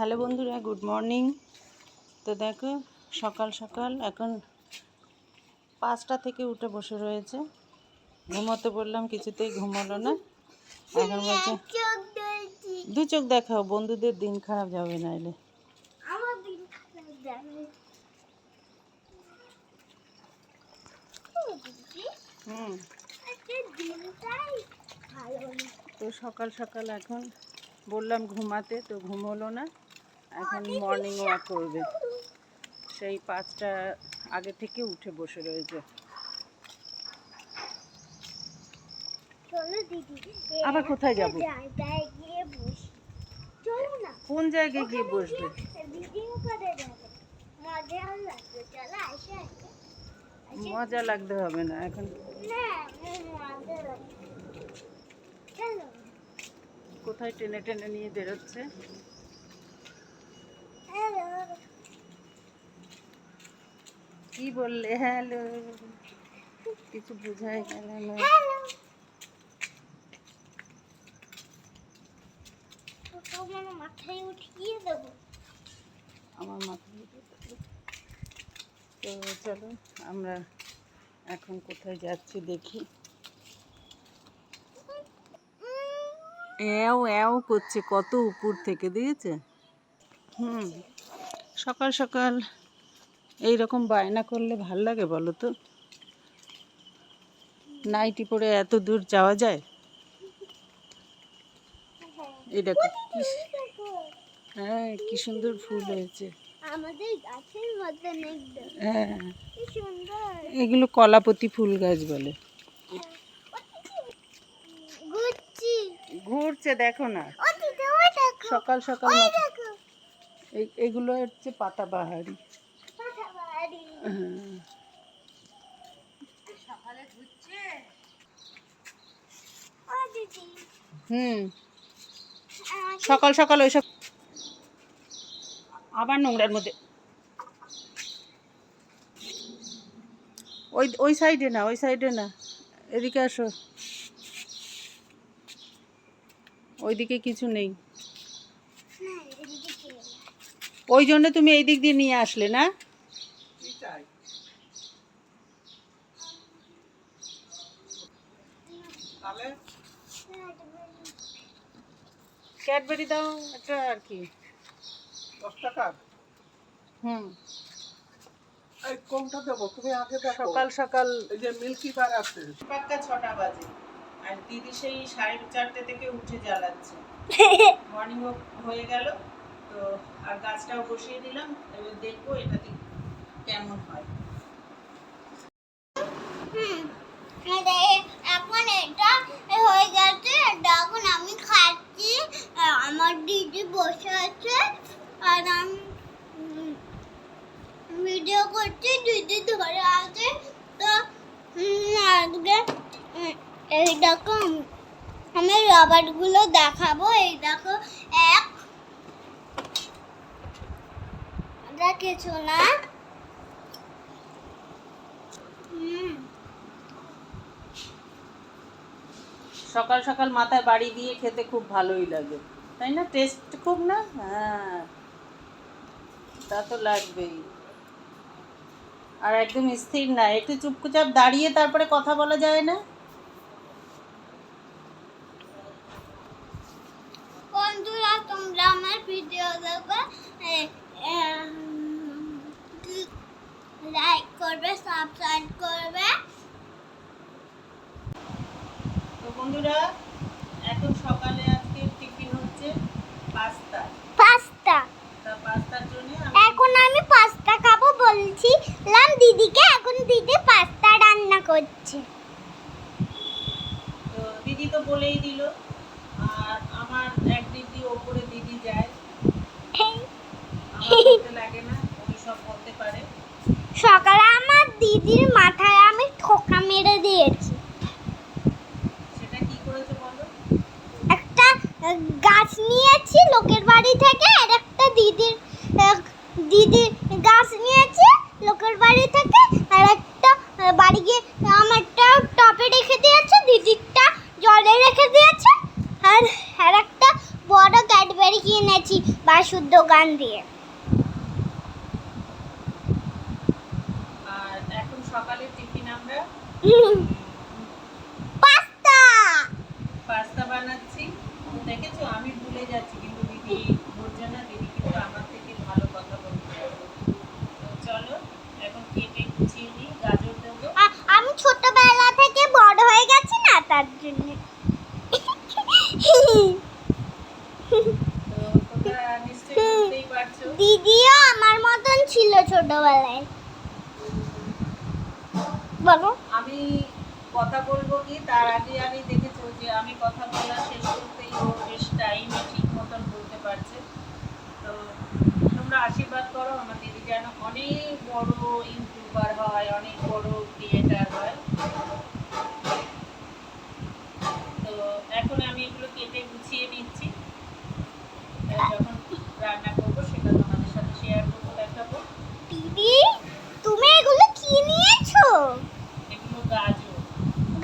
Hello বন্ধুরা good morning. তো দেখো সকাল সকাল এখন পাঁচটা থেকে উঠে বসে রয়েছে। ঘুমোতে বললাম কিছুতেই ঘুমালো না। এখন বলছে দু চোখ দেখাও বন্ধুদের দিন খারাপ যাবে না এলে হুম। তো সকাল সকাল এখন বললাম ঘুমাতে তো ঘুমোলো না। এখন মর্নিং ওয়াক করবে। সেই পাঁচটা আগে থেকে উঠে বসে রয়েছে। আবার কোথায় যাব? কোন জায়গায় গিয়ে বসবে? মজা লাগতে হবে না এখন। না মজা লাগবে। চলো। কোথায় টেনে টেনে নিয়ে বেরোচ্ছে? কি বললে? হ্যালো কিছু বোঝাই গেল না। হ্যালো মাথায় উঠিয়ে দেবো। আমার মাথায় তো চলো আমরা এখন কোথায় যাচ্ছি দেখি। এও এও করছে কত উপর থেকে দিয়েছে? হুম সকাল সকাল এই রকম বায়না করলে ভালো লাগে বলো তো? নাইটি পরে এত দূর যাওয়া যায়? এই দেখো কি হ্যাঁ কি সুন্দর ফুল হয়েছে। আমাদের গাছের মধ্যে একদম হ্যাঁ এগুলো কলাপতি ফুল গাছ বলে। ঘুরছে দেখো না। ও দিদি ওই দেখো। সকাল সকাল এগুলো হচ্ছে পাতাবাহারি পাতা বাড়ি। ও দিদি। হুম। সকাল সকাল ওইসব আবার নোংরার মধ্যে ওই ওই সাইডে না ওই সাইডে না। এদিকে আসো। ওইদিকে কিছু নেই? ওই জন্য তুমি এই দিক দিয়ে নিয়ে আসলে না? ক্যাডবেরি দাও একটা আর কি। দশ হুম। কোনটা দেবো? তুমি আগে দেখো। সকাল সকাল। এই যে মিল্কি বার আছে। পাক্কা ছটা বাজে। আর দিদি সেই সাড়ে চারটে থেকে উঠে জ্বালাচ্ছে। মর্নিং ওয়াক হয়ে গেল তো আর গাছটাও বসিয়ে দিলাম এবার দেখব এটা দিক কেমন হয়। এখন এটা হয়ে গেছে এখন আমি খাচ্ছি আমার দিদি বসে আছে আর আমি ভিডিও করছি দিদি ধরে আছে তো আজকে আমি রবারগুলো দেখাবো। এই দেখো, এক। না। সকাল সকাল মাথায় বাড়ি দিয়ে খেতে খুব ভালোই লাগে। তাই না? টেস্ট খুব না? হ্যাঁ। তা তো লাগবেই। আর একদম স্থির না। একটু চুপচাপ দাঁড়িয়ে তারপরে কথা বলা যায় না? বন্ধুরা তোমরা আমার ভিডিও দেখবে লাইক করবে সাবস্ক্রাইব করবে। তো বন্ধুরা এখন সকালে আজকে টিফিন হচ্ছে পাস্তা। পাস্তা। তা পাস্তার জন্য এখন আমি পাস্তা খাব বলছি লাম দিদিকে এখন দিদি পাস্তা রান্না করছে। তো দিদি তো বলেই দিল আর আমার এক দিদি ওপরে দিদি যায় আমার বলতে লাগে না উনি সব বলতে পারে সকালে আমার দিদির মাথায় আমি ঠোকা মেরে দিয়েছি সেটা কি করেছে বলো একটা আহ, গাছ নিয়েছি লোকের বাড়ি থেকে আর একটা দিদির আহ, দিদির গাছ নিয়েছি লোকের বাড়ি থেকে আর একটা আহ, বাড়ি গিয়ে আমারটা টপে রেখে দিয়েছে দিদিরটা জলে রেখে দিয়েছে আর আর একটা বড় ক্যাডবেরি কিনেছি বাসু লিচুর দোকান দিয়ে আর এখন সকালে টিফিন আমরা? পাস্তা! পাস্তা বানাচ্ছি। দেখেছ আমি ভুলে যাচ্ছি কিন্তু দিদি না দিদি কিন্তু আমার থেকে ভালো কথা বলতে চলো এখন কেটে নিই গাজর দেবো। আমি ছোটবেলা থেকে বড় হয়ে গেছি না তার জন্য। দিদিও আমার মতন ছিল ছোটবেলায়। বলো। আমি কথা বলব কি তার আগে আমি দেখেছ যে আমি কথা বলা শেষ করতেই ও বেশ টাইমে ঠিক মতন বলতে পারছে। তো তোমরা আশীর্বাদ করো আমার দিদি যেন অনেক বড় ইউটিউবার হয় অনেক বড় ক্রিয়েটার হয়। তো এখন আমি এগুলো কেটে গুছিয়ে নিচ্ছি। যখন রান্না করব সেটা তোমাদের সাথে শেয়ার করব দেখাবো। দিদি? নিয়েছো এগুলো গাজর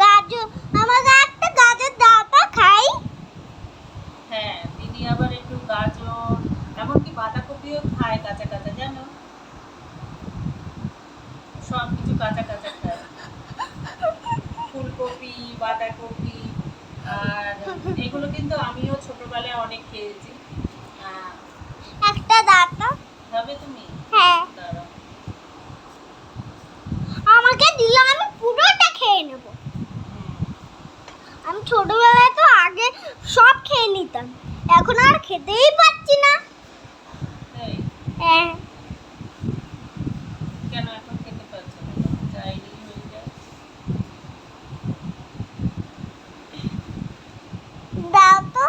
গাজর আমাকে একটা গাজর দাও তো খাই হ্যাঁ দিদি আবার একটু গাজর এমনকি বাঁধাকপিও খায় কাঁচা কাঁচা জানো সব কিছু কাঁচা কাঁচা খায় ফুলকপি বাঁধাকপি আর এগুলো কিন্তু আমিও ছোটবেলায় অনেক খেয়েছি আহ, একটা দাও তো খাবে তুমি হ্যাঁ দাঁড়াও আমাকে দিলে আমি পুরোটা খেয়ে নেব হুম, আমি ছোটবেলায় তো আগে সব খেয়ে নিতাম এখন আর খেতেই পাচ্ছি না তাই হ্যাঁ কেন এখন খেতে পারছ না চাইলেই হয়ে যায় দাও তো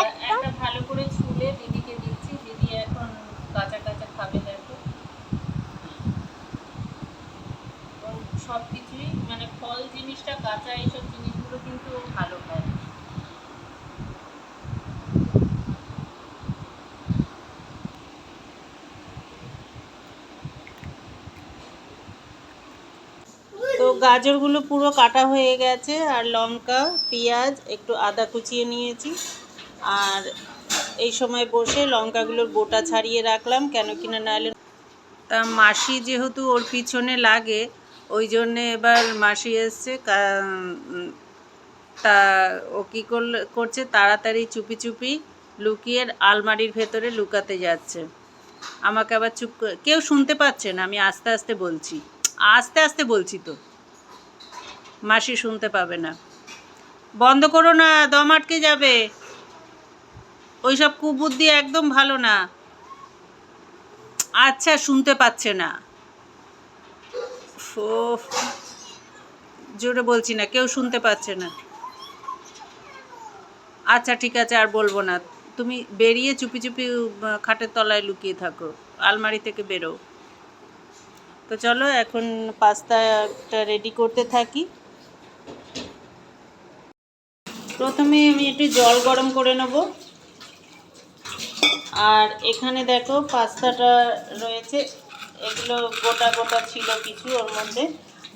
একটা একটা ভালো করে ছুলে দিদিকে দিচ্ছি দিদি এখন কাঁচা কাঁচা খাবে দেখো সব কিছুই মানে ফল জিনিসটা কাঁচা এইসব জিনিসগুলো কিন্তু ও ভালো খায় তো গাজরগুলো পুরো কাটা হয়ে গেছে, আর লঙ্কা, পেঁয়াজ, একটু আদা কুচিয়ে নিয়েছি। আর এই সময় বসে লঙ্কাগুলোর বোটা ছাড়িয়ে রাখলাম, কেন কিনা নাহলে তা মাসি যেহেতু ওর পিছনে লাগে, ওই জন্যে এবার মাসি এসছে তা ও কী করল করছে, তাড়াতাড়ি চুপি চুপি লুকিয়ে আলমারির ভেতরে লুকাতে যাচ্ছে। আমাকে আবার চুপ কেউ শুনতে পাচ্ছে না, আমি আস্তে আস্তে বলছি। আস্তে আস্তে বলছি তো। মাসি শুনতে পাবে না। বন্ধ করো না, দম আটকে যাবে। ওইসব কুবুদ্ধি একদম ভালো না। আচ্ছা শুনতে পাচ্ছে না। জোরে বলছি না, কেউ শুনতে পাচ্ছে না। আচ্ছা ঠিক আছে, আর বলব না। তুমি বেরিয়ে চুপি চুপি খাটের তলায় লুকিয়ে থাকো। আলমারি থেকে বেরো। তো চলো, এখন পাস্তাটা রেডি করতে থাকি। প্রথমে আমি একটু জল গরম করে নেব। আর এখানে দেখো পাস্তাটা রয়েছে। এগুলো গোটা গোটা ছিল কিছু ওর মধ্যে।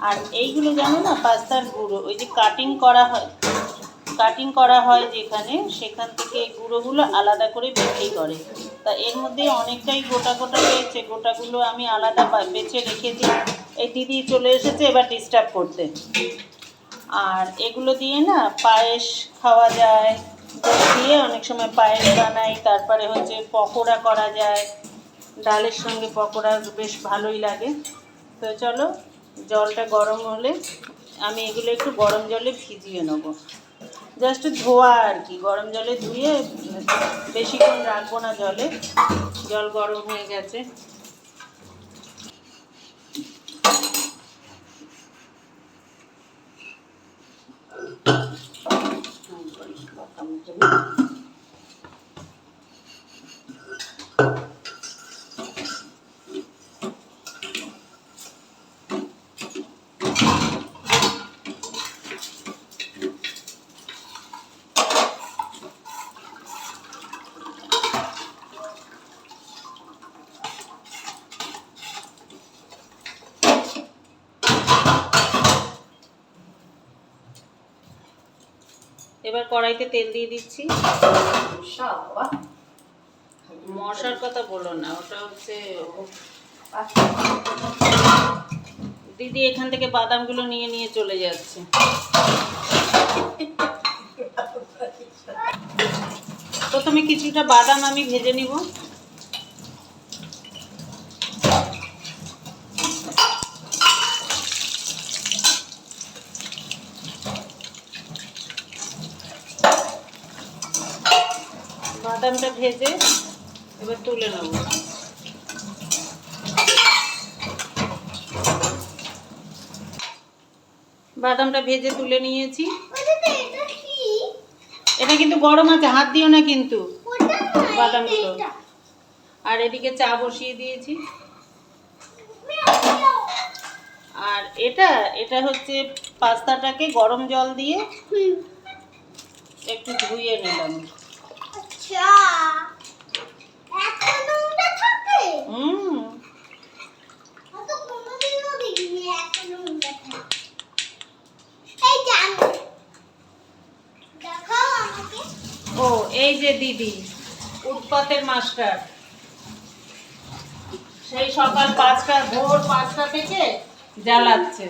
আর এইগুলো জানো না, পাস্তার গুঁড়ো। ওই যে কাটিং করা হয় কাটিং করা হয় যেখানে, সেখান থেকে এই গুঁড়োগুলো আলাদা করে বিক্রি করে। তা এর মধ্যে অনেকটাই গোটা গোটা রয়েছে। গোটাগুলো আমি আলাদা বেছে রেখে দিই এই দিদি চলে এসেছে, এবার ডিস্টার্ব করতে। আর এগুলো দিয়ে না পায়েস খাওয়া যায় দই দিয়ে অনেক সময় পায়েস বানাই, তারপরে হচ্ছে পকোড়া করা যায়। ডালের সঙ্গে পকোড়া বেশ ভালোই লাগে। তো চলো, জলটা গরম হলে আমি এগুলো একটু গরম জলে ভিজিয়ে নেব। জাস্ট ধোয়া আর কি, গরম জলে ধুয়ে বেশিক্ষণ রাখব না জলে। জল গরম হয়ে গেছে। Thank you. কড়াইতে তেল দিয়ে দিচ্ছি। মশার কথা বলো না ওটা হচ্ছে দিদি এখান থেকে বাদামগুলো নিয়ে নিয়ে চলে যাচ্ছে। প্রথমে কিছুটা বাদাম আমি ভেজে নিব বাদামটা ভেজে এবার তুলে নেব। বাদামটা ভেজে তুলে নিয়েছি। এটা কিন্তু গরম আছে হাত দিও না কিন্তু। বাদামগুলো। আর এদিকে চা বসিয়ে দিয়েছি। আর এটা এটা হচ্ছে পাস্তাটাকে গরম জল দিয়ে একটু ধুয়ে নিলাম। ও এই যে দিদি উৎপাতের মাস্টার। সেই সকাল পাঁচটা ভোর পাঁচটা থেকে জ্বালাচ্ছে।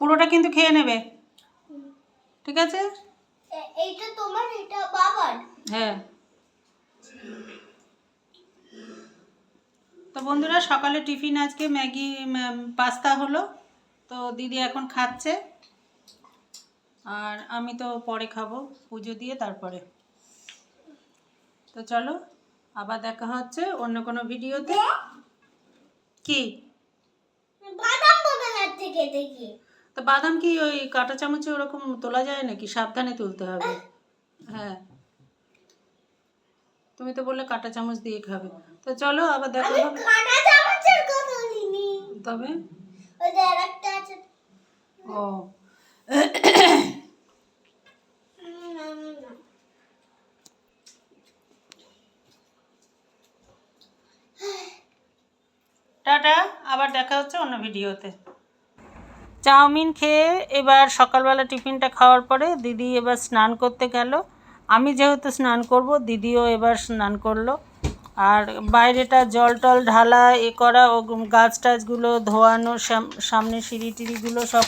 পুরোটা কিন্তু খেয়ে নেবে। ঠিক আছে? এইটা তোমার এটা বাবার। হ্যাঁ। তো বন্ধুরা সকালে টিফিন আজকে ম্যাগি পাস্তা হলো। তো দিদি এখন খাচ্ছে। আর আমি তো পরে খাব পুজো দিয়ে তারপরে। তো চলো আবার দেখা হচ্ছে অন্য কোনো ভিডিওতে। কি? বাদাম খেতে গিয়ে। তো বাদাম কি ওই কাঁটা চামচে ওরকম তোলা যায় নাকি? সাবধানে তুলতে হবে। হ্যাঁ। তুমি তো বললে কাঁটা চামচ দিয়ে খাবে। তো চলো আবার দেখা আমি হবে। চামচের কথা বলিনি। তবে? ওই যে আরেকটা আছে। ও। টাটা আবার দেখা হচ্ছে অন্য ভিডিওতে। চাউমিন খেয়ে এবার সকালবেলা টিফিনটা খাওয়ার পরে দিদি এবার স্নান করতে গেল। আমি যেহেতু স্নান করব, দিদিও এবার স্নান করল। আর বাইরেটা জল টল ঢালা, এ করা, ও গাছ টাছগুলো ধোয়ানো সাম- সামনে সিঁড়ি টিড়িগুলো সব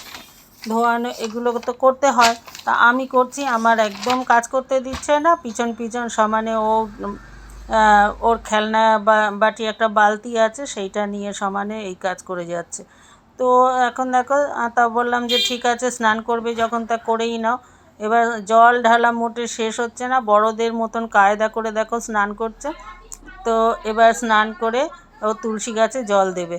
ধোয়ানো, এগুলো তো করতে হয়। তা আমি করছি, আমার একদম কাজ করতে দিচ্ছে না। পিছন পিছন সমানে ও ওর খেলনা বাটি একটা বালতি আছে, সেইটা নিয়ে সমানে এই কাজ করে যাচ্ছে। তো এখন দেখো তা বললাম যে ঠিক আছে, স্নান করবে যখন, তা করেই নাও। এবার জল ঢালা মোটে শেষ হচ্ছে না, বড়দের মতন কায়দা করে দেখো স্নান করছে। তো এবার স্নান করে ও তুলসী গাছে জল দেবে।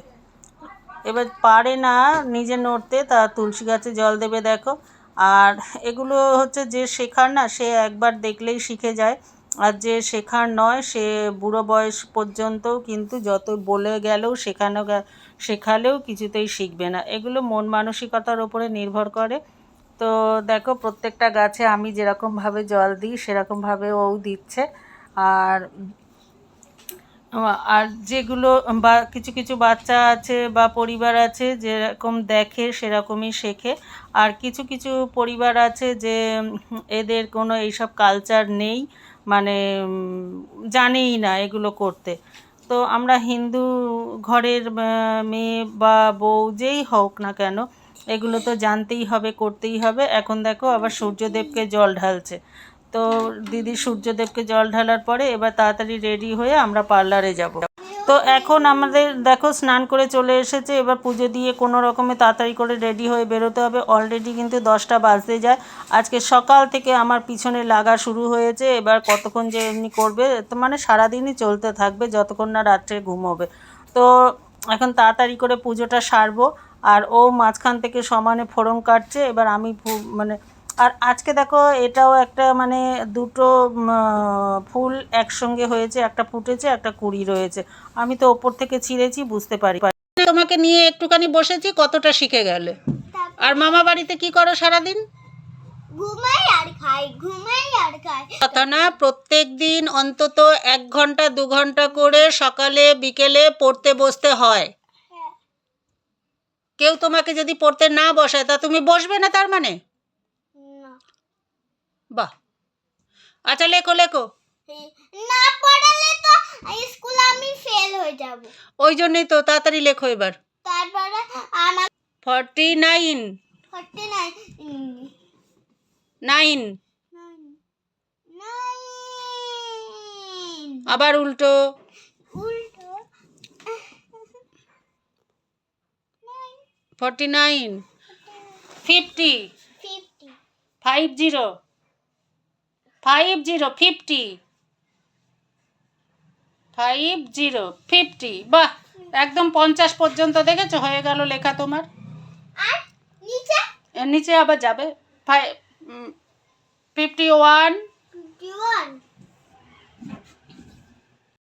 এবার পারে না নিজে নড়তে, তা তুলসী গাছে জল দেবে দেখো। আর এগুলো হচ্ছে যে শেখার না, সে একবার দেখলেই শিখে যায়। আর যে শেখার নয়, সে বুড়ো বয়স পর্যন্তও কিন্তু যত বলে গেলেও শেখানো শেখালেও কিছুতেই শিখবে না। এগুলো মন মানসিকতার উপরে নির্ভর করে। তো দেখো, প্রত্যেকটা গাছে আমি যেরকমভাবে জল দিই, সেরকমভাবে ও দিচ্ছে। আর আর যেগুলো বা কিছু কিছু বাচ্চা আছে বা পরিবার আছে, যেরকম দেখে সেরকমই শেখে। আর কিছু কিছু পরিবার আছে যে, এদের কোনো এইসব কালচার নেই মানে জানেই না এগুলো করতে। তো আমরা হিন্দু ঘরের মেয়ে বা বউ যেই হোক না কেন, এগুলো তো জানতেই হবে, করতেই হবে। এখন দেখো আবার সূর্যদেবকে জল ঢালছে। তো দিদি সূর্যদেবকে জল ঢালার পরে এবার তাড়াতাড়ি রেডি হয়ে আমরা পার্লারে যাব। তো এখন আমাদের, দেখো, স্নান করে চলে এসেছে। এবার পুজো দিয়ে কোনো রকমে তাড়াতাড়ি করে রেডি হয়ে বেরোতে হবে। অলরেডি কিন্তু দশটা বাজতে যায়। আজকে সকাল থেকে আমার পিছনে লাগা শুরু হয়েছে। এবার কতক্ষণ যে এমনি করবে, তো মানে সারাদিনই চলতে থাকবে, যতক্ষণ না রাত্রে ঘুমোবে তো এখন তাড়াতাড়ি করে পুজোটা সারবো। আর ও মাঝখান থেকে সমানে ফোড়ন কাটছে। এবার আমি মানে আর আজকে দেখো এটাও একটা মানে দুটো ফুল একসঙ্গে হয়েছে একটা ফুটেছে একটা কুড়ি রয়েছে। আমি তো ওপর থেকে ছিঁড়েছি বুঝতে পারি। তোমাকে নিয়ে একটুখানি বসেছি কতটা শিখে গেলে। আর মামা বাড়িতে কি করো সারাদিন? ঘুমাই আর খাই ঘুমাই আর খাই। কথা না প্রত্যেক দিন অন্তত এক ঘণ্টা দু ঘণ্টা করে সকালে বিকেলে পড়তে বসতে হয়। হ্যাঁ। কেউ তোমাকে যদি পড়তে না বসায় তা তুমি বসবে না তার মানে? বাহ। আচ্ছা লেখো লেখো। না পড়ালে তো স্কুলে আমি ফেল হয়ে যাব। ওই জন্যই তো তাড়াতাড়ি লেখো এবার। তারপরে আমার ফর্টি নাইন। না নাইন। নাইন। আবার উল্টো। উল্টো। Forty nine. Fifty. Fifty. Five zero. Five zero fifty. Five zero fifty. বাহ একদম পঞ্চাশ পর্যন্ত দেখেছ? হয়ে গেল লেখা তোমার। নিচে? আবার যাবে। Five fifty one